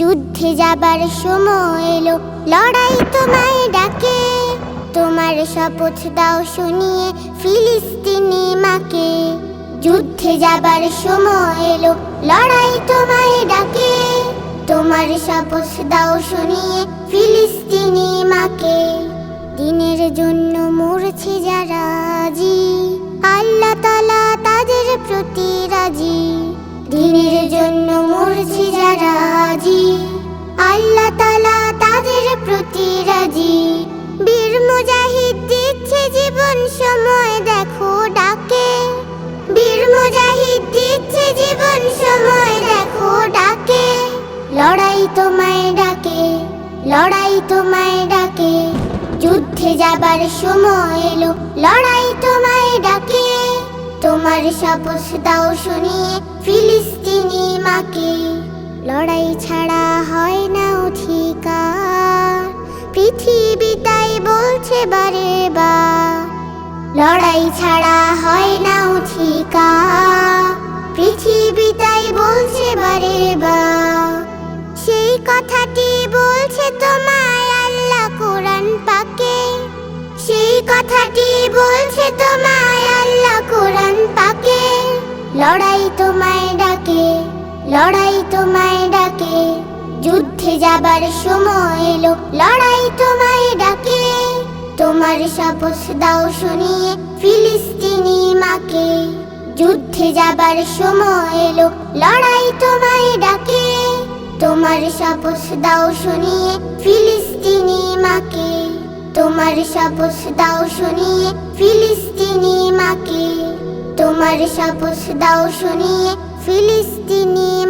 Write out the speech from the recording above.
যুদ্ধে যাবার সময় এলো। লড়াই তোমায় ডাকে। তোমার শপথ দাও শুনিয়ে ফিলিস্তিনি মাকে। যুদ্ধে যাবার সময় এলো। লড়াই তোমায় ডাকে। তোমার শপথ দাও শুনিয়ে সময় দেখো ডাকে। বীর মুজাহিদ দিচ্ছে জীবন সময় দেখো ডাকে। লড়াই তোমায় ডাকে, লড়াই তোমায় ডাকে। যুদ্ধে যাবার সময় এলো, লড়াই তোমায় ডাকে। তোমার শপথ দাও শুনিয়ে ফিলিস্তিনি লড়াই ছাড়া হয় না অধিকার পৃথিবী তাই বলছে বারে বা। সেই কথাটি বলছে তোমায় আল্লাহ কোরআন পাকে। সেই কথাটি বলছে তোমায় আল্লাহ কোরআন পাকে। লড়াই তোমায় ডাকে, লড়াই তোমায় ডাকে। যুদ্ধে যাবার সময় এলো, লড়াই তোমায় ডাকে। তোমার শপথ দাও শুনিয়ে ফিলিস্তিনি মাকে। যুদ্ধে যাবার সময় এলো, লড়াই তোমায় ডাকে। তোমার শপথ দাও শুনিয়ে ফিলিস্তিনি মাকে। তোমার শপথ দাও শুনিয়ে ফিলিস্তিনি মাকে। তোমার শপথ দাও শুনিয়ে ফিলিস্তিনি